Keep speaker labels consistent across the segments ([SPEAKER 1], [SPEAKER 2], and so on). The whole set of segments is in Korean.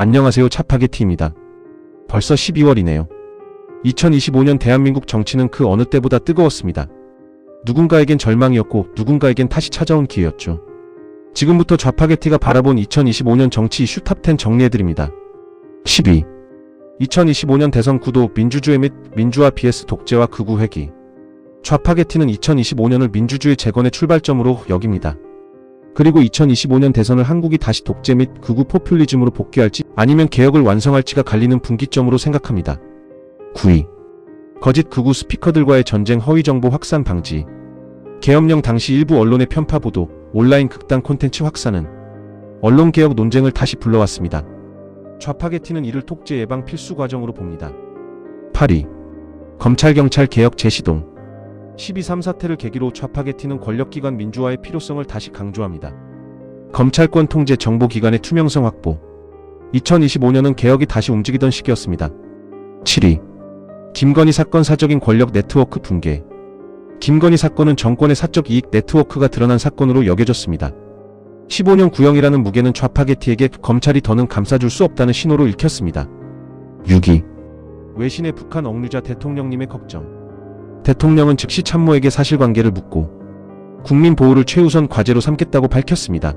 [SPEAKER 1] 안녕하세요 차파게티입니다. 벌써 12월이네요. 2025년 대한민국 정치는 그 어느 때보다 뜨거웠습니다. 누군가에겐 절망이었고 누군가에겐 다시 찾아온 기회였죠. 지금부터 좌파게티가 바라본 2025년 정치 이슈 탑10 정리해드립니다. 12. 2025년 대선 구도 민주주의 및 민주화 vs 독재와 극우 회기. 좌파게티는 2025년을 민주주의 재건의 출발점으로 여깁니다. 그리고 2025년 대선을 한국이 다시 독재 및 극우 포퓰리즘으로 복귀할지 아니면 개혁을 완성할지가 갈리는 분기점으로 생각합니다. 9위. 거짓 극우 스피커들과의 전쟁 허위 정보 확산 방지. 계엄령 당시 일부 언론의 편파 보도, 온라인 극단 콘텐츠 확산은 언론 개혁 논쟁을 다시 불러왔습니다. 좌파게티는 이를 독재 예방 필수 과정으로 봅니다. 8위. 검찰경찰 개혁 재시동. 12.3 사태를 계기로 좌파게티는 권력기관 민주화의 필요성을 다시 강조합니다. 검찰권 통제 정보기관의 투명성 확보. 2025년은 개혁이 다시 움직이던 시기였습니다. 7위. 김건희 사건 사적인 권력 네트워크 붕괴. 김건희 사건은 정권의 사적 이익 네트워크가 드러난 사건으로 여겨졌습니다. 15년 구형이라는 무게는 좌파게티에게 검찰이 더는 감싸줄 수 없다는 신호로 읽혔습니다. 6위. 외신의 북한 억류자 대통령님의 걱정. 대통령은 즉시 참모에게 사실관계를 묻고 국민 보호를 최우선 과제로 삼겠다고 밝혔습니다.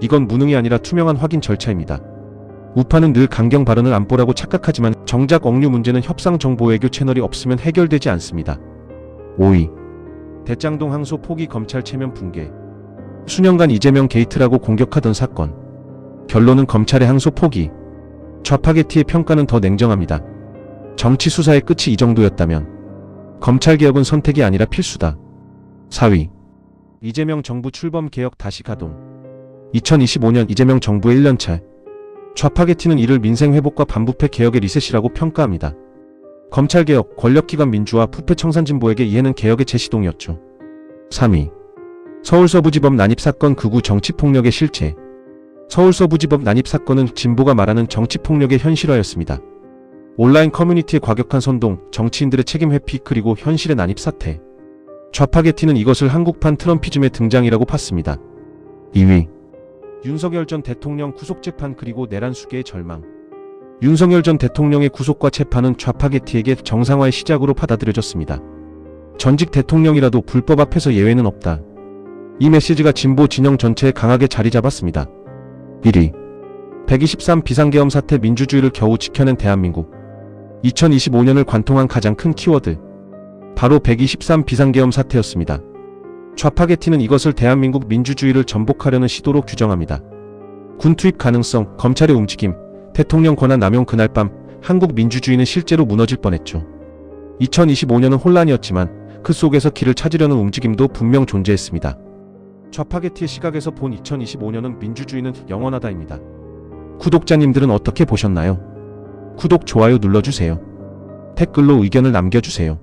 [SPEAKER 1] 이건 무능이 아니라 투명한 확인 절차입니다. 우파는 늘 강경 발언을 안보라고 착각하지만 정작 억류 문제는 협상 정보 외교 채널이 없으면 해결되지 않습니다. 5위. 대장동 항소 포기 검찰 체면 붕괴. 수년간 이재명 게이트라고 공격하던 사건. 결론은 검찰의 항소 포기. 좌파게티의 평가는 더 냉정합니다. 정치 수사의 끝이 이 정도였다면 검찰개혁은 선택이 아니라 필수다. 4위. 이재명 정부 출범 개혁 다시 가동. 2025년 이재명 정부의 1년차. 좌파게티는 이를 민생회복과 반부패 개혁의 리셋이라고 평가합니다. 검찰개혁, 권력기관 민주화, 부패 청산진보에게 이해는 개혁의 재시동이었죠. 3위. 서울서부지법 난입사건 극우 정치폭력의 실체. 서울서부지법 난입사건은 진보가 말하는 정치폭력의 현실화였습니다. 온라인 커뮤니티의 과격한 선동, 정치인들의 책임 회피 그리고 현실의 난입 사태. 좌파게티는 이것을 한국판 트럼피즘의 등장이라고 팠습니다. 2위. 윤석열 전 대통령 구속 재판 그리고 내란 수계의 절망. 윤석열 전 대통령의 구속과 재판은 좌파게티에게 정상화의 시작으로 받아들여졌습니다. 전직 대통령이라도 불법 앞에서 예외는 없다. 이 메시지가 진보 진영 전체에 강하게 자리 잡았습니다. 1위. 123 비상계엄 사태 민주주의를 겨우 지켜낸 대한민국. 2025년을 관통한 가장 큰 키워드. 바로 123 비상계엄 사태였습니다. 좌파게티는 이것을 대한민국 민주주의를 전복하려는 시도로 규정합니다. 군 투입 가능성, 검찰의 움직임, 대통령 권한 남용 그날 밤 한국 민주주의는 실제로 무너질 뻔했죠. 2025년은 혼란이었지만 그 속에서 길을 찾으려는 움직임도 분명 존재했습니다. 좌파게티의 시각에서 본 2025년은 민주주의는 영원하다입니다. 구독자님들은 어떻게 보셨나요? 구독, 좋아요 눌러주세요. 댓글로 의견을 남겨주세요.